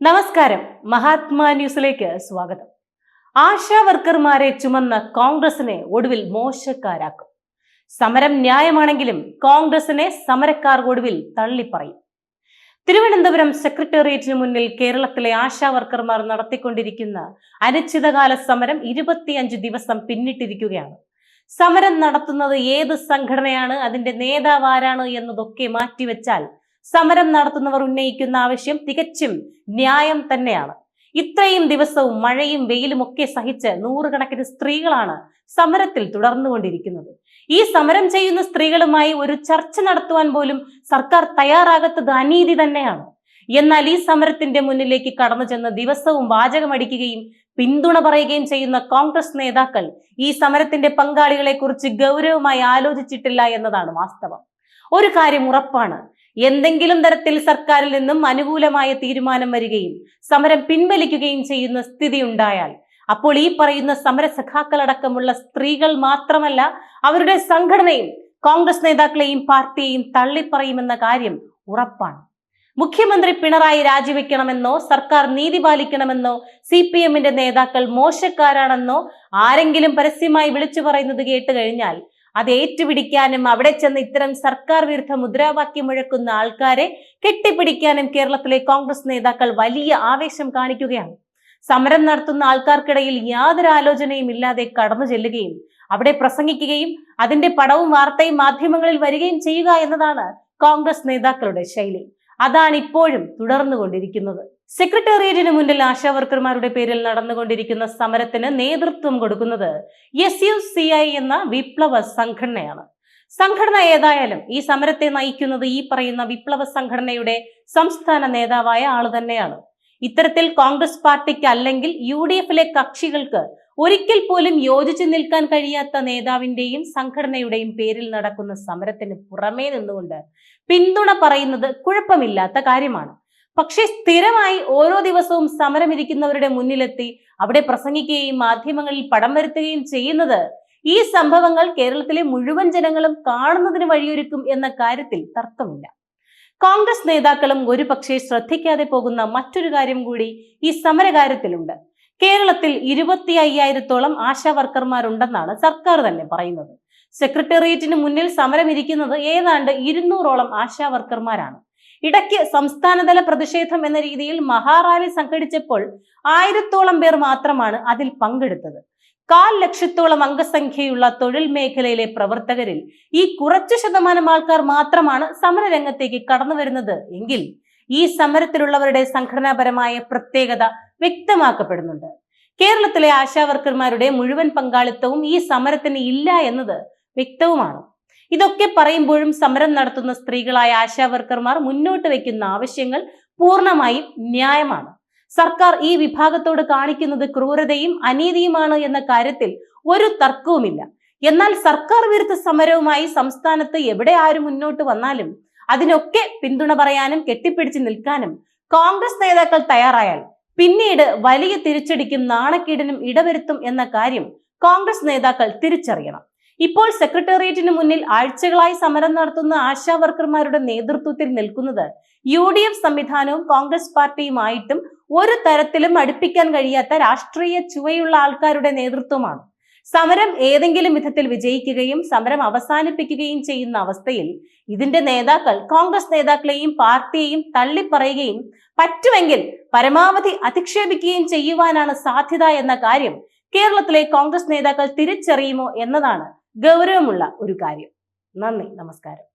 നമസ്കാരം. മഹാത്മാ ന്യൂസിലേക്ക് സ്വാഗതം. ആശാ വർക്കർമാരെ ചുമന്ന കോൺഗ്രസിനെ ഒടുവിൽ മോശക്കാരാക്കും. സമരം ന്യായമാണെങ്കിലും കോൺഗ്രസിനെ സമരക്കാർ ഒടുവിൽ തള്ളിപ്പറയും. തിരുവനന്തപുരം സെക്രട്ടേറിയറ്റിന് മുന്നിൽ കേരളത്തിലെ ആശാ വർക്കർമാർ നടത്തിക്കൊണ്ടിരിക്കുന്ന അനിശ്ചിതകാല സമരം ഇരുപത്തിയഞ്ച് ദിവസം പിന്നിട്ടിരിക്കുകയാണ്. സമരം നടത്തുന്നത് ഏത് സംഘടനയാണ്? അതിന്റെ നേതാവാരാണ് എന്നതൊക്കെ മാറ്റിവെച്ചാൽ സമരം നടത്തുന്നവർ ഉന്നയിക്കുന്ന ആവശ്യം തികച്ചും ന്യായം തന്നെയാണ്. ഇത്രയും ദിവസവും മഴയും വെയിലും ഒക്കെ സഹിച്ച് നൂറുകണക്കിന് സ്ത്രീകളാണ് സമരത്തിൽ തുടർന്നുകൊണ്ടിരിക്കുന്നത്. ഈ സമരം ചെയ്യുന്ന സ്ത്രീകളുമായി ഒരു ചർച്ച നടത്തുവാൻ പോലും സർക്കാർ തയ്യാറാകാത്തത് അനീതി തന്നെയാണ്. എന്നാൽ ഈ സമരത്തിന്റെ മുന്നിലേക്ക് കടന്നു ചെന്ന് ദിവസവും വാചകമടിക്കുകയും പിന്തുണ പറയുകയും ചെയ്യുന്ന കോൺഗ്രസ് നേതാക്കൾ ഈ സമരത്തിന്റെ പങ്കാളികളെ കുറിച്ച് ഗൗരവമായി ആലോചിച്ചിട്ടില്ല എന്നതാണ് വാസ്തവം. ഒരു കാര്യം ഉറപ്പാണ്. എന്തെങ്കിലും തരത്തിൽ സർക്കാരിൽ നിന്നും അനുകൂലമായ തീരുമാനം വരികയും സമരം പിൻവലിക്കുകയും ചെയ്യുന്ന സ്ഥിതി ഉണ്ടായാൽ അപ്പോൾ ഈ പറയുന്ന സമരസഖാക്കളടക്കമുള്ള സ്ത്രീകൾ മാത്രമല്ല അവരുടെ സംഘടനയും കോൺഗ്രസ് നേതാക്കളെയും പാർട്ടിയെയും തള്ളിപ്പറയുമെന്ന കാര്യം ഉറപ്പാണ്. മുഖ്യമന്ത്രി പിണറായി രാജിവെക്കണമെന്നോ സർക്കാർ നീതി പാലിക്കണമെന്നോ സി പി എമ്മിന്റെ നേതാക്കൾ മോശക്കാരാണെന്നോ ആരെങ്കിലും പരസ്യമായി വിളിച്ചു പറയുന്നത് കേട്ട് കഴിഞ്ഞാൽ അത് ഏറ്റുപിടിക്കാനും അവിടെ ചെന്ന് ഇത്തരം സർക്കാർ വിരുദ്ധ മുദ്രാവാക്യം മുഴക്കുന്ന ആൾക്കാരെ കെട്ടിപ്പിടിക്കാനും കേരളത്തിലെ കോൺഗ്രസ് നേതാക്കൾ വലിയ ആവേശം കാണിക്കുകയാണ്. സമരം നടത്തുന്ന ആൾക്കാർക്കിടയിൽ യാതൊരു ആലോചനയും ഇല്ലാതെ കടന്നു ചെല്ലുകയും അവിടെ പ്രസംഗിക്കുകയും അതിന്റെ പടവും വാർത്തയും മാധ്യമങ്ങളിൽ വരികയും ചെയ്യുക എന്നതാണ് കോൺഗ്രസ് നേതാക്കളുടെ ശൈലി. അതാണ് ഇപ്പോഴും തുടർന്നുകൊണ്ടിരിക്കുന്നത്. സെക്രട്ടേറിയറ്റിന് മുന്നിൽ ആശാവർക്കർമാരുടെ പേരിൽ നടന്നുകൊണ്ടിരിക്കുന്ന സമരത്തിന് നേതൃത്വം കൊടുക്കുന്നത് എസ് യു സി ഐ എന്ന വിപ്ലവ സംഘടനയാണ്. സംഘടന ഏതായാലും ഈ സമരത്തെ നയിക്കുന്നത് ഈ പറയുന്ന വിപ്ലവ സംഘടനയുടെ സംസ്ഥാന നേതാവായ ആൾ തന്നെയാണ്. ഇത്തരത്തിൽ കോൺഗ്രസ് പാർട്ടിക്ക് അല്ലെങ്കിൽ യു ഡി എഫിലെ കക്ഷികൾക്ക് ഒരിക്കൽ പോലും യോജിച്ചു നിൽക്കാൻ കഴിയാത്ത നേതാവിന്റെയും സംഘടനയുടെയും പേരിൽ നടക്കുന്ന സമരത്തിന് പുറമേ നിന്നുകൊണ്ട് പിന്തുണ പറയുന്നത് കുഴപ്പമില്ലാത്ത കാര്യമാണ്. പക്ഷേ സ്ഥിരമായി ഓരോ ദിവസവും സമരമിരിക്കുന്നവരുടെ മുന്നിലെത്തി അവിടെ പ്രസംഗിക്കുകയും മാധ്യമങ്ങളിൽ പടം വരുത്തുകയും ചെയ്യുന്നത് ഈ സംഭവങ്ങൾ കേരളത്തിലെ മുഴുവൻ ജനങ്ങളും കാണുന്നതിന് വഴിയൊരുക്കും എന്ന കാര്യത്തിൽ തർക്കമില്ല. കോൺഗ്രസ് നേതാക്കളും ഒരുപക്ഷെ ശ്രദ്ധിക്കാതെ പോകുന്ന മറ്റൊരു കാര്യം കൂടി ഈ സമരകാര്യത്തിലുണ്ട്. കേരളത്തിൽ ഇരുപത്തി അയ്യായിരത്തോളം ആശാ വർക്കർമാരുണ്ടെന്നാണ് സർക്കാർ തന്നെ പറയുന്നത്. സെക്രട്ടേറിയറ്റിന് മുന്നിൽ സമരമിരിക്കുന്നത് ഏതാണ്ട് ഇരുന്നൂറോളം ആശാ വർക്കർമാരാണ്. ഇടയ്ക്ക് സംസ്ഥാനതല പ്രതിഷേധം എന്ന രീതിയിൽ മഹാറാലി സംഘടിച്ചപ്പോൾ ആയിരത്തോളം പേർ മാത്രമാണ് അതിൽ പങ്കെടുത്തത്. കാൽ ലക്ഷത്തോളം അംഗസംഖ്യയുള്ള തൊഴിൽ മേഖലയിലെ പ്രവർത്തകരിൽ ഈ കുറച്ചു ശതമാനം ആൾക്കാർ മാത്രമാണ് സമരരംഗത്തേക്ക് കടന്നു വരുന്നത് എങ്കിൽ ഈ സമരത്തിലുള്ളവരുടെ സംഘടനാപരമായ പ്രത്യേകത വ്യക്തമാക്കപ്പെടുന്നുണ്ട്. കേരളത്തിലെ ആശാവർക്കർമാരുടെ മുഴുവൻ പങ്കാളിത്തവും ഈ സമരത്തിന് ഇല്ല എന്നത് വ്യക്തവുമാണ്. ഇതൊക്കെ പറയുമ്പോഴും സമരം നടത്തുന്ന സ്ത്രീകളായ ആശാവർക്കർമാർ മുന്നോട്ട് വയ്ക്കുന്ന ആവശ്യങ്ങൾ പൂർണമായും ന്യായമാണ്. സർക്കാർ ഈ വിഭാഗത്തോട് കാണിക്കുന്നത് ക്രൂരതയും അനീതിയുമാണ് എന്ന കാര്യത്തിൽ ഒരു തർക്കവുമില്ല. എന്നാൽ സർക്കാർ വിരുദ്ധ സമരവുമായി സംസ്ഥാനത്ത് എവിടെ ആരും മുന്നോട്ട് വന്നാലും അതിനൊക്കെ പിന്തുണ പറയാനും കെട്ടിപ്പിടിച്ച് നിൽക്കാനും കോൺഗ്രസ് നേതാക്കൾ തയ്യാറായാൽ പിന്നീട് വലിയ തിരിച്ചടിക്കും നാണക്കേടിനും ഇടവരുത്തും എന്ന കാര്യം കോൺഗ്രസ് നേതാക്കൾ തിരിച്ചറിയണം. ഇപ്പോൾ സെക്രട്ടേറിയറ്റിന് മുന്നിൽ ആഴ്ചകളായി സമരം നടത്തുന്ന ആശാ വർക്കർമാരുടെ നേതൃത്വത്തിൽ നിൽക്കുന്നത് യു ഡി എഫ് സംവിധാനവും കോൺഗ്രസ് പാർട്ടിയുമായിട്ടും ഒരു തരത്തിലും അടുപ്പിക്കാൻ കഴിയാത്ത രാഷ്ട്രീയ ചുവയുള്ള ആൾക്കാരുടെ നേതൃത്വമാണ്. സമരം ഏതെങ്കിലും വിധത്തിൽ വിജയിക്കുകയും സമരം അവസാനിപ്പിക്കുകയും ചെയ്യുന്ന അവസ്ഥയിൽ ഇതിന്റെ നേതാക്കൾ കോൺഗ്രസ് നേതാക്കളെയും പാർട്ടിയെയും തള്ളിപ്പറയുകയും പറ്റുമെങ്കിൽ പരമാവധി അധിക്ഷേപിക്കുകയും ചെയ്യുവാനാണ് സാധ്യത എന്ന കാര്യം കേരളത്തിലെ കോൺഗ്രസ് നേതാക്കൾ തിരിച്ചറിയുമോ എന്നതാണ് ഗൗരവമുള്ള ഒരു കാര്യം. നന്ദി. നമസ്കാരം.